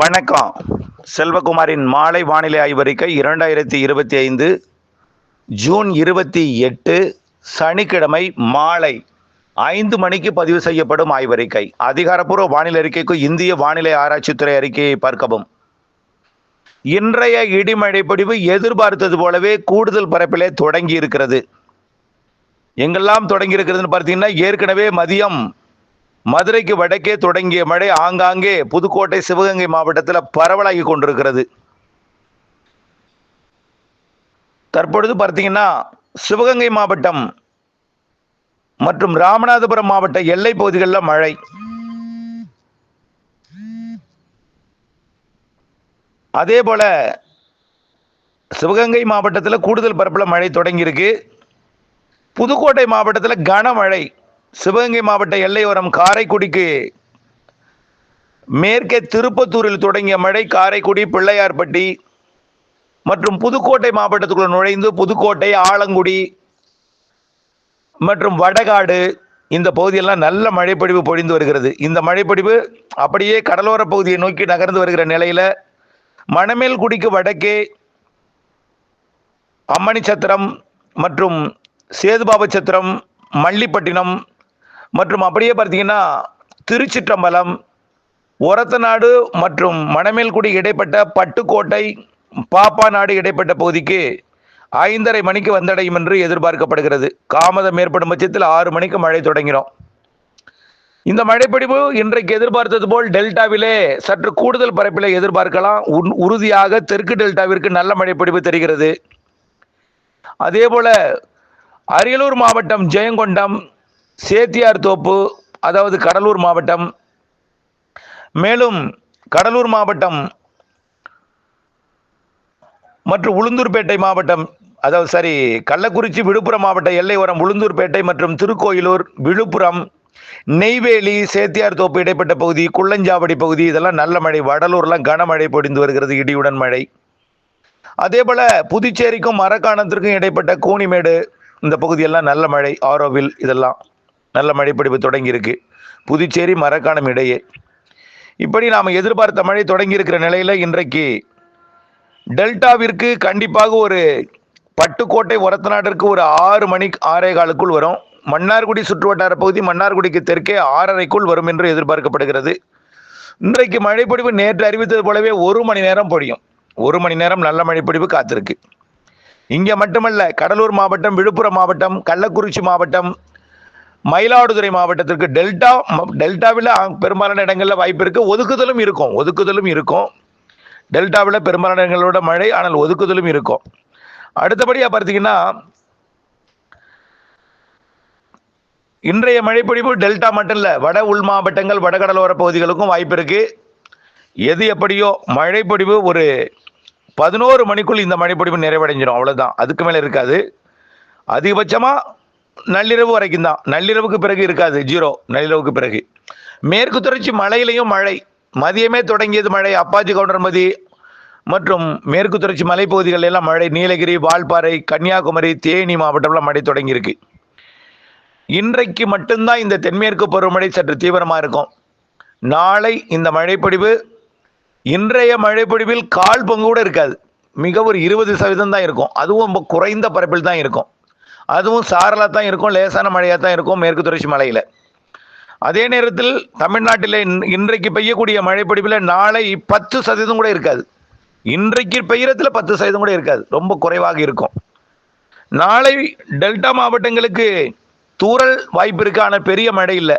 வணக்கம். செல்வகுமாரின் மாலை வானிலை ஆய்வறிக்கை இரண்டாயிரத்தி இருபத்தி ஐந்து ஜூன் இருபத்தி எட்டு சனிக்கிழமை மாலை ஐந்து மணிக்கு பதிவு செய்யப்படும் ஆய்வறிக்கை. அதிகாரப்பூர்வ வானிலை அறிக்கைக்கு இந்திய வானிலை ஆராய்ச்சித்துறை அறிக்கையை பார்க்கவும். இன்றைய இடிமழை பொழிவு எதிர்பார்த்தது போலவே கூடுதல் பரப்பிலே தொடங்கி இருக்கிறது எங்கெல்லாம் தொடங்கி இருக்கிறதுன்னு பார்த்தீங்கன்னா ஏற்கனவே மதியம் மதுரைக்கு வடக்கே தொடங்கிய மழை ஆங்காங்கே புதுக்கோட்டை சிவகங்கை மாவட்டத்தில் பரவலாகி கொண்டிருக்கிறது. தற்பொழுது பார்த்தீங்கன்னா சிவகங்கை மாவட்டம் மற்றும் ராமநாதபுரம் மாவட்ட எல்லை பகுதிகளில் மழை. அதே போல சிவகங்கை மாவட்டத்தில் கூடுதல் பரப்பில் மழை தொடங்கியிருக்கு. புதுக்கோட்டை மாவட்டத்தில் கனமழை. சிவகங்கை மாவட்ட எல்லையோரம் காரைக்குடிக்கு மேற்கே திருப்பத்தூரில் தொடங்கிய மழை காரைக்குடி பிள்ளையார்பட்டி மற்றும் புதுக்கோட்டை மாவட்டத்துக்குள் நுழைந்து புதுக்கோட்டை ஆலங்குடி மற்றும் வடகாடு இந்த பகுதியெல்லாம் நல்ல மழைப்பொழிவு பொழிந்து வருகிறது. இந்த மழைப்பொழிவு அப்படியே கடலோர பகுதியை நோக்கி நகர்ந்து வருகிற நிலையில் மணமேல்குடிக்கு வடக்கே அம்மணி சத்திரம் மற்றும் சேதுபாபச்சத்திரம் மல்லிப்பட்டினம் மற்றும் அப்படியே பார்த்தீங்கன்னா திருச்சிற்றம்பலம் ஒரத்தநாடு மற்றும் மணமேல்குடி இடைப்பட்ட பட்டுக்கோட்டை பாப்பா நாடு இடைப்பட்ட பகுதிக்கு ஐந்தரை மணிக்கு வந்தடையும் என்று எதிர்பார்க்கப்படுகிறது. காமதம் ஏற்படும் பட்சத்தில் ஆறு மணிக்கு மழை தொடங்கிடும் இந்த மழைப்பொழிவு இன்றைக்கு எதிர்பார்த்தது போல் டெல்டாவிலே சற்று கூடுதல் பரப்பிலே எதிர்பார்க்கலாம். உன்- உறுதியாக தெற்கு டெல்டாவிற்கு நல்ல மழைப்பொழிவு தெரிகிறது. அதே போல அரியலூர் மாவட்டம் ஜெயங்கொண்டம் சேத்தியார் தோப்பு அதாவது கடலூர் மாவட்டம். மேலும் கடலூர் மாவட்டம் மற்றும் உளுந்தூர்பேட்டை மாவட்டம் அதாவது சரி கள்ளக்குறிச்சி விழுப்புரம் மாவட்ட எல்லையோரம் உளுந்தூர்பேட்டை மற்றும் திருக்கோயிலூர் விழுப்புரம் நெய்வேலி சேத்தியார் தோப்பு இடைப்பட்ட பகுதி குள்ளஞ்சாவடி பகுதி இதெல்லாம் நல்ல மழை வடலூர்லாம் கனமழை பொடிந்து வருகிறது இடியுடன் மழை. அதே போல் புதுச்சேரிக்கும் மரக்காணத்திற்கும் இடைப்பட்ட கூனிமேடு இந்த பகுதியெல்லாம் நல்ல மழை ஆரோவில் இதெல்லாம். நல்ல மழைப்பிடிப்பு தொடங்கியிருக்கு. புதுச்சேரி மரக்காணம் இடையே. இப்படி நாம் எதிர்பார்த்த மழை தொடங்கியிருக்கிற நிலையில் இன்றைக்கு டெல்டாவிற்கு கண்டிப்பாக ஒரு பட்டுக்கோட்டை ஒரத்தநாட்டிற்கு ஒரு ஆறு மணிக்கு ஆறே காலுக்குள் வரும். மன்னார்குடி சுற்றுவட்டார பகுதி மன்னார்குடிக்கு தெற்கே ஆறரைக்குள் வரும் என்று எதிர்பார்க்கப்படுகிறது. இன்றைக்கு மழைப்பொழிவு நேற்று அறிவித்தது போலவே ஒரு மணி நேரம் பொழியும். ஒரு மணி நேரம் நல்ல மழைப்பொழிவு காத்திருக்கு. இங்கே மட்டுமல்ல கடலூர் மாவட்டம் விழுப்புரம் மாவட்டம் கள்ளக்குறிச்சி மாவட்டம் மயிலாடுதுறை மாவட்டத்திற்கு டெல்டா ம- டெல்டாவில் பெரும்பாலான இடங்களில் வாய்ப்பு இருக்குது ஒதுக்குதலும் இருக்கும். ஒதுக்குதலும் இருக்கும். டெல்டாவில் பெரும்பாலான இடங்களோட மழை ஆனால் ஒதுக்குதலும் இருக்கும். அடுத்தபடியாக பார்த்தீங்கன்னா இன்றைய மழைப்பொழிவு டெல்டா மட்டும் இல்லை வட உள் மாவட்டங்கள் வடகடலோர பகுதிகளுக்கும் வாய்ப்பு இருக்குது எது எப்படியோ மழைப்பொழிவு ஒரு பதினோரு மணிக்குள் இந்த மழைப்பொழிவு நிறைவடைஞ்சிடும். அவ்வளோதான் அதுக்கு மேலே இருக்காது. அதிகபட்சமாக நள்ளிரவு வரைக்கும் தான். நள்ளிரவுக்கு பிறகு இருக்காது ஜீரோ. நள்ளிரவுக்கு பிறகு. மேற்கு தொடர்ச்சி மலையிலையும் மழை. மதியமே தொடங்கியது மழை. அப்பாச்சி கவுண்டர்மதி மற்றும் மேற்கு தொடர்ச்சி மலைப்பகுதிகளில் எல்லாம் மழை. நீலகிரி வால்பாறை கன்னியாகுமரி தேனி மாவட்டம்லாம் மழை தொடங்கியிருக்கு. இன்றைக்கு மட்டும்தான் இந்த தென்மேற்கு பருவமழை சற்று தீவிரமாக இருக்கும். நாளை இந்த மழைப்பொடிவு இன்றைய மழைப்பொடிவில் கால் பங்கு கூட இருக்காது. மிக ஒரு இருபது சதவீதம் தான் இருக்கும். அதுவும் ரொம்ப குறைந்த பரப்பில் தான் இருக்கும். அதுவும் சாரலாக தான் இருக்கும் லேசான மழையாக தான் இருக்கும் மேற்கு தொடர்ச்சி மலையில். அதே நேரத்தில் தமிழ்நாட்டில் இன்றைக்கு பெய்யக்கூடிய மழைப்பொழிவில் நாளை பத்து சதவீதம் கூட இருக்காது. இன்றைக்கு பெய்யறதுல பத்து சதவீதம் கூட இருக்காது. ரொம்ப குறைவாக இருக்கும். நாளை டெல்டா மாவட்டங்களுக்கு தூறல் வாய்ப்பு இருக்கு ஆனால் பெரிய மழை இல்லை.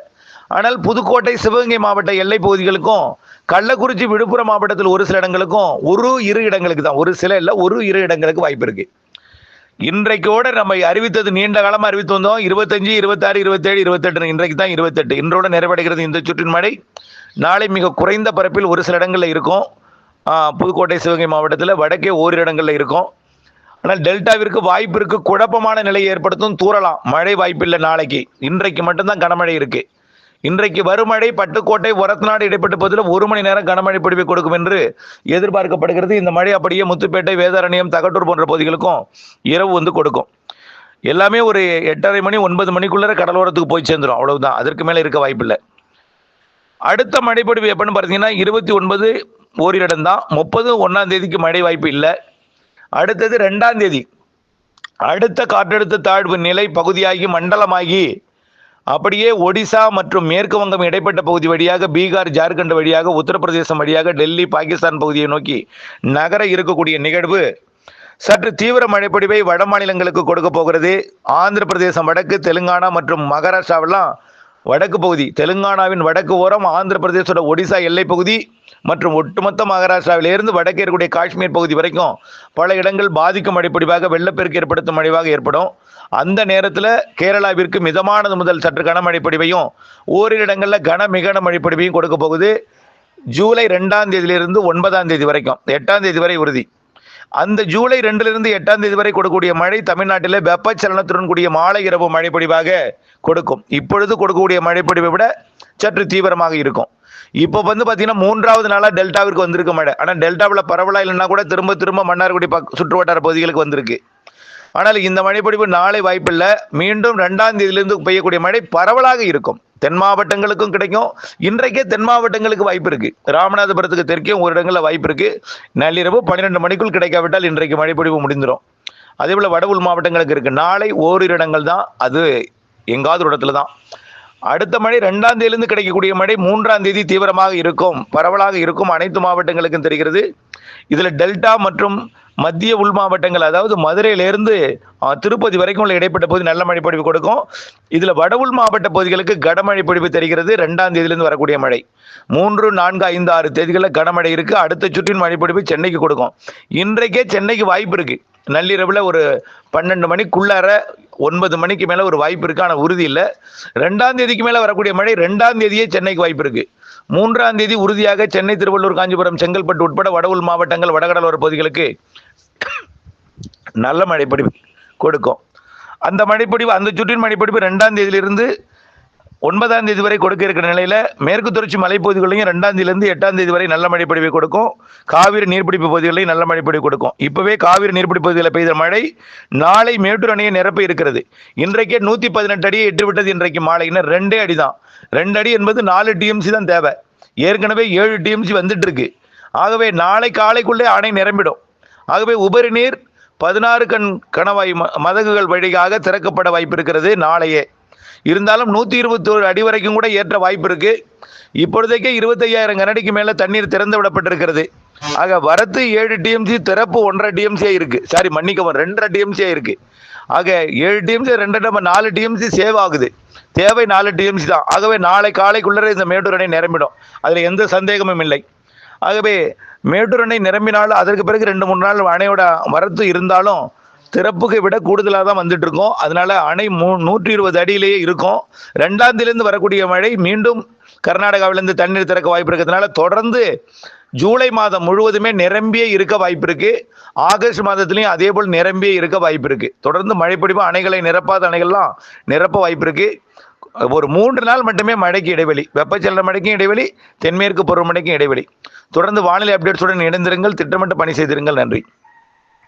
ஆனால் புதுக்கோட்டை சிவகங்கை மாவட்ட எல்லை பகுதிகளுக்கும் கள்ளக்குறிச்சி விழுப்புரம் மாவட்டத்தில் ஒரு சில இடங்களுக்கும் ஒரு இரு இடங்களுக்கு தான் ஒரு சில இல்லை ஒரு இரு இடங்களுக்கு வாய்ப்பு இருக்குது இன்றைக்கோட நம்ம அறிவித்தது நீண்ட காலமாக அறிவித்து வந்தோம். இருபத்தஞ்சு இருபத்தாறு இருபத்தேழு இருபத்தெட்டு இன்றைக்கு தான் இருபத்தெட்டு. இன்றோட நிறைவடைகிறது இந்த சுற்றின் மழை. நாளை மிக குறைந்த பரப்பில் ஒரு சில இடங்களில் இருக்கும். புதுக்கோட்டை சிவகங்கை மாவட்டத்தில் வடக்கே ஓரிரு இடங்களில் இருக்கும். ஆனால் டெல்டாவிற்கு வாய்ப்பு குழப்பமான நிலையை ஏற்படுத்தும் தூறலாம். மழை வாய்ப்பில்லை நாளைக்கு. இன்றைக்கு மட்டும்தான் கனமழை இருக்குது இன்றைக்கு வருமழை பட்டுக்கோட்டை ஒரத்தநாடு இடைப்பட்ட பகுதியில் ஒரு மணி நேரம் கனமழை பொழிவை கொடுக்கும் என்று எதிர்பார்க்கப்படுகிறது. இந்த மழை அப்படியே முத்துப்பேட்டை வேதாரண்யம் தகட்டூர் போன்ற பகுதிகளுக்கும் இரவு வந்து கொடுக்கும். எல்லாமே ஒரு எட்டரை மணி ஒன்பது மணிக்குள்ளே கடலோரத்துக்கு போய் சேர்ந்துடும் அவ்வளவுதான். அதற்கு மேலே இருக்க வாய்ப்பில்லை. அடுத்த மழைப்பொழிவு எப்படின்னு பார்த்தீங்கன்னா இருபத்தி ஒன்பது ஓரிடம் தான். முப்பது ஒன்றாம் தேதிக்கு மழை வாய்ப்பு இல்லை. அடுத்தது ரெண்டாம் தேதி. அடுத்த காற்றழுத்த தாழ்வு நிலை பகுதியாகி மண்டலமாகி அப்படியே ஒடிசா மற்றும் மேற்கு வங்கம் இடைப்பட்ட பகுதி வழியாக பீகார் ஜார்க்கண்ட் வழியாக உத்தரப்பிரதேசம் வழியாக டெல்லி பாகிஸ்தான் பகுதியை நோக்கி நகர இருக்கக்கூடிய நிகழ்வு சற்று தீவிர மழைப்பொடிவை வட மாநிலங்களுக்கு கொடுக்க போகிறது. ஆந்திர பிரதேசம் வடக்கு தெலுங்கானா மற்றும் மகாராஷ்டிராவெல்லாம் வடக்கு பகுதி தெலுங்கானாவின் வடக்கு ஓரம் ஆந்திர பிரதேசோட ஒடிசா எல்லை பகுதி மற்றும் ஒட்டுமொத்த மகாராஷ்டிராவிலிருந்து வடக்கே இருக்கக்கூடிய காஷ்மீர் பகுதி வரைக்கும் பல இடங்கள் பாதிக்கும் மழைப்பொழிவாக வெள்ளப்பெருக்கு ஏற்படுத்தும் அடிவாக ஏற்படும். அந்த நேரத்தில் கேரளாவிற்கு மிதமானது முதல் சற்று கனமழை பொழிவையும் ஓரிரு இடங்களில் கன மிகன மழை பொழிவையும் கொடுக்க போகுது. ஜூலை ரெண்டாம் தேதியிலிருந்து ஒன்பதாம் தேதி வரைக்கும் எட்டாம் தேதி வரை உறுதி. அந்த ஜூலை ரெண்டிலிருந்து எட்டாம் தேதி வரை கொடுக்கக்கூடிய மழை தமிழ்நாட்டில் வெப்பச்சலனத்துடன் கூடிய மாலை இரவு மழைப்பொழிவாக கொடுக்கும். இப்பொழுது கொடுக்கக்கூடிய மழைப்பொழிவை விட சற்று தீவிரமாக இருக்கும். இப்போ வந்து பார்த்தீங்கன்னா மூன்றாவது நாளாக டெல்டாவிற்கு வந்திருக்கு மழை. ஆனால் டெல்டாவில் பரவலாக இல்லைன்னா கூட திரும்ப திரும்ப மன்னார்குடி பக் சுற்று வட்டார பகுதிகளுக்கு வந்திருக்கு. ஆனால் இந்த மழைப்பொழிவு நாளை வாய்ப்பில்லை. மீண்டும் ரெண்டாம் தேதியிலிருந்து பெய்யக்கூடிய மழை பரவலாக இருக்கும். தென் மாவட்டங்களுக்கும் கிடைக்கும். இன்றைக்கே தென் மாவட்டங்களுக்கு வாய்ப்பு இருக்கு. ராமநாதபுரத்துக்கு தெற்கே ஒரு இடங்களில் வாய்ப்பு இருக்கு. நள்ளிரவு பன்னிரெண்டு மணிக்குள் கிடைக்காவிட்டால் இன்றைக்கு மழைப்பொழிவு முடிந்துடும் அதே போல் வட உள் மாவட்டங்களுக்கு இருக்கு. நாளை ஓரிரு இடங்கள் தான். அது எங்காவது ஒரு இடத்துல தான். அடுத்த மழை ரெண்டாம் தேதியிலிருந்து கிடைக்கக்கூடிய மழை மூன்றாம் தேதி தீவிரமாக இருக்கும். பரவலாக இருக்கும். அனைத்து மாவட்டங்களுக்கும் தெரிகிறது. இதில் டெல்டா மற்றும் மத்திய உள் மாவட்டங்கள் அதாவது மதுரையிலிருந்து திருப்பதி வரைக்கும் உள்ள இடைப்பட்ட பகுதி நல்ல மழை பொழிவு கொடுக்கும். இதில் வட உள் மாவட்ட பகுதிகளுக்கு கனமழை பொழிவு தெரிகிறது. ரெண்டாம் தேதியிலிருந்து வரக்கூடிய மழை. மூன்று நான்கு ஐந்து ஆறு தேதிகளில் கனமழை இருக்குது அடுத்த சுற்றின் மழை பொழிவு சென்னைக்கு கொடுக்கும். இன்றைக்கே சென்னைக்கு வாய்ப்பு இருக்குது நள்ளிரவில் ஒரு பன்னெண்டு மணிக்குள்ளார ஒன்பது மணிக்கு மேலே ஒரு வாய்ப்பு இருக்கு. ஆனால் உறுதி இல்லை. ரெண்டாம் தேதிக்கு மேலே வரக்கூடிய மழை ரெண்டாம் தேதியே சென்னைக்கு வாய்ப்பு இருக்குது மூன்றாம் தேதி உறுதியாக சென்னை திருவள்ளூர் காஞ்சிபுரம் செங்கல்பட்டு உட்பட வட மாவட்டங்கள் வடகடலோர பகுதிகளுக்கு நல்ல மழைப்பொழிவு கொடுக்கும். அந்த மழைப்பொழிவு அந்த சுற்றின் மழைப்பொழிவு ரெண்டாம் தேதியிலிருந்து ஒன்பதாம் தேதி வரை கொடுக்க இருக்கிற நிலையில மேற்கு தொடர்ச்சி மலைப்பகுதிகளையும் ரெண்டாம் தேதியிலிருந்து எட்டாம் தேதி வரை நல்ல மழைப்பொழிவை கொடுக்கும். காவிரி நீர்பிடிப்பு பகுதிகளையும் நல்ல மழைப்பொழிவு கொடுக்கும். இப்பவே காவிரி நீர்பிடிப்பு பகுதிகளில் பெய்த மழை நாளை மேட்டூர் அணையை நிரப்ப இருக்கிறது. இன்றைக்கே நூத்தி பதினெட்டு அடியை எட்டு விட்டது இன்றைக்கு மாலை ரெண்டே அடி தான் ரெண்டு அடி என்பது நாலு டிஎம்சி தான் தேவை. ஏற்கனவே ஏழு டிஎம்சி வந்துட்டு இருக்கு ஆகவே நாளை காலைக்குள்ளே அணை நிரம்பிடும். ஆகவே உபரி நீர் பதினாறு கண் கணவாய் ம- மதகுகள் வழியாக திறக்கப்பட வாய்ப்பு இருக்கிறது நாளையே. இருந்தாலும் நூற்றி இருபத்தோரு அடி வரைக்கும் கூட ஏற்ற வாய்ப்பு இருக்கு. இப்பொழுதைக்கே இருபத்தையாயிரம் கனடிக்கு மேலே தண்ணீர் திறந்து விடப்பட்டிருக்கிறது. ஆக வரத்து ஏழு டிஎம்சி திறப்பு ஒன்றரை டிஎம்சியாக இருக்கு. சாரி மன்னிக்கவும் ரெண்டரை டிஎம்சியாக இருக்கு. ஆக ஏழு டிஎம்சி ரெண்டு நம்ம நாலு டிஎம்சி சேவ் ஆகுது. தேவை நாலு டிஎம்சி தான். ஆகவே நாளை காலைக்குள்ளே இந்த மேட்டூர் அணை நிரம்பிடும். அதில் எந்த சந்தேகமும் இல்லை. ஆகவே மேட்டூர் அணை நிரம்பினாலும் அதற்கு பிறகு ரெண்டு மூணு நாள் அணையோட வரத்து இருந்தாலும் திறப்புக்கு விட கூடுதலாக தான் வந்துட்டு இருக்கோம் அதனால அணை மூ நூற்றி இருபது அடியிலேயே இருக்கும். ரெண்டாம் தேதியிலிருந்து வரக்கூடிய மழை மீண்டும் கர்நாடகாவிலிருந்து தண்ணீர் திறக்க வாய்ப்பு இருக்கிறதுனால தொடர்ந்து ஜூலை மாதம் முழுவதுமே நிரம்பியே இருக்க வாய்ப்பு இருக்கு. ஆகஸ்ட் மாதத்துலையும் அதே போல் நிரம்பியே இருக்க வாய்ப்பு இருக்கு. தொடர்ந்து மழை அணைகளை நிரப்பாத அணைகள்லாம் நிரப்ப வாய்ப்பு இருக்கு. ஒரு மூன்று நாள் மட்டுமே மழைக்கு இடைவெளி. வெப்பச்சலன மழைக்கும் இடைவெளி தென்மேற்கு பருவமழைக்கும் இடைவெளி. தொடர்ந்து வானிலை அப்டேட்ஸுடன் இணைந்திருங்கள். திட்டமிட்டு பணி செய்திருங்கள். நன்றி.